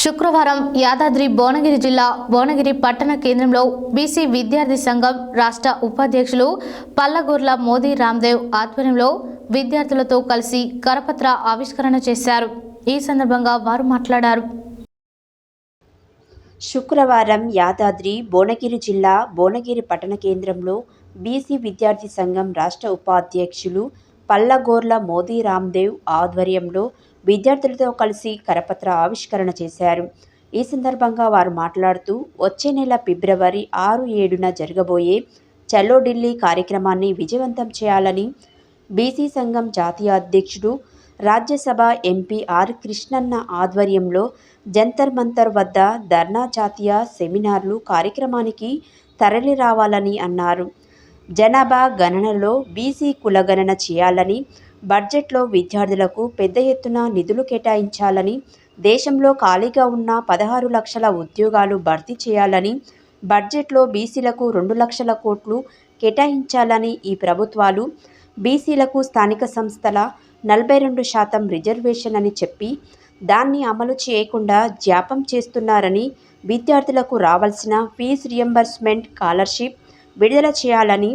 శుక్రవారం యాదాద్రి భువనగిరి జిల్లా భువనగిరి పట్టణ కేంద్రంలో బీసీ విద్యార్థి సంఘం రాష్ట్ర ఉపాధ్యక్షులు పల్లగూర్ల మోదీ రామ్దేవ్ ఆధ్వర్యంలో విద్యార్థులతో కలిసి కరపత్ర ఆవిష్కరణ చేశారు. ఈ సందర్భంగా వారు మాట్లాడారు. శుక్రవారం యాదాద్రి భువనగిరి జిల్లా భువనగిరి పట్టణ కేంద్రంలో బీసీ విద్యార్థి సంఘం రాష్ట్ర ఉపాధ్యక్షులు పల్లగోర్ల మోదీ రామ్దేవ్ ఆధ్వర్యంలో విద్యార్థులతో కలిసి కరపత్ర ఆవిష్కరణ చేశారు. ఈ సందర్భంగా వారు మాట్లాడుతూ వచ్చే నెల ఫిబ్రవరి ఆరు ఏడున జరగబోయే చలో ఢిల్లీ కార్యక్రమాన్ని విజయవంతం చేయాలని బీసీ సంఘం జాతీయ అధ్యక్షుడు రాజ్యసభ ఎంపీ ఆర్ కృష్ణన్న ఆధ్వర్యంలో జంతర్ మంతర్ వద్ద ధర్నా జాతీయ సెమినార్లు కార్యక్రమానికి తరలి రావాలని అన్నారు. జనాభా గణనలో బీసీ కులగణన చేయాలని బడ్జెట్లో విద్యార్థులకు పెద్ద ఎత్తున నిధులు కేటాయించాలని దేశంలో ఖాళీగా ఉన్న పదహారు లక్షల ఉద్యోగాలు భర్తీ చేయాలని బడ్జెట్లో బీసీలకు రెండు లక్షల కోట్లు కేటాయించాలని ఈ ప్రభుత్వాలు బీసీలకు స్థానిక సంస్థల నలభై రెండు శాతం రిజర్వేషన్ అని చెప్పి దాన్ని అమలు చేయకుండా జ్ఞాపం చేస్తున్నారని విద్యార్థులకు రావాల్సిన ఫీజు రియంబర్స్మెంట్ స్కాలర్షిప్ విడుదల చేయాలని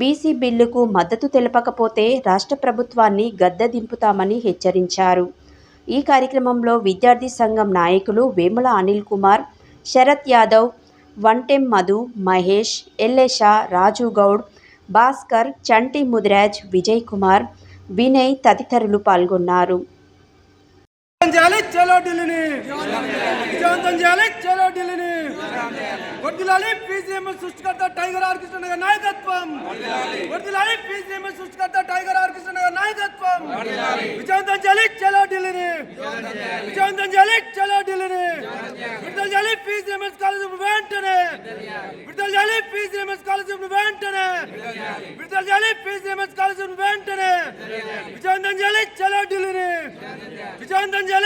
బీసీ బిల్లుకు మద్దతు తెలపకపోతే రాష్ట్ర ప్రభుత్వాన్ని గద్దె దింపుతామని హెచ్చరించారు. ఈ కార్యక్రమంలో విద్యార్థి సంఘం నాయకులు వేముల అనిల్ కుమార్ శరత్ యాదవ్ వంటెం మధు మహేష్ ఎల్లేషా రాజు గౌడ్ భాస్కర్ చంటి ముదిరాజ్ విజయ్ కుమార్ వినయ్ తదితరులు పాల్గొన్నారు. వర్దిలాలి పీసీఎంఎల్ సృష్టికర్త టైగర్ ఆర్ కృష్ణ గారి నాయకత్వం వర్దిలాలి పీసీఎంఎల్ సృష్టికర్త టైగర్ ఆర్ కృష్ణ గారి నాయకత్వం విజయవంతం చేయాలి చలో ఢిల్లీని విజయవంతం చేయాలి చలో ఢిల్లీని విడుదల చేయాలి పీసీఎంఎల్ స్కాలర్షిప్ వెంటనే విడుదల చేయాలి పీసీఎంఎల్ స్కాలర్షిప్ వెంటనే విడుదల చేయాలి పీసీఎంఎల్ స్కాలర్షిప్ వెంటనే విజయవంతం చేయాలి చలో ఢిల్లీని విజయవంతం చేయాలి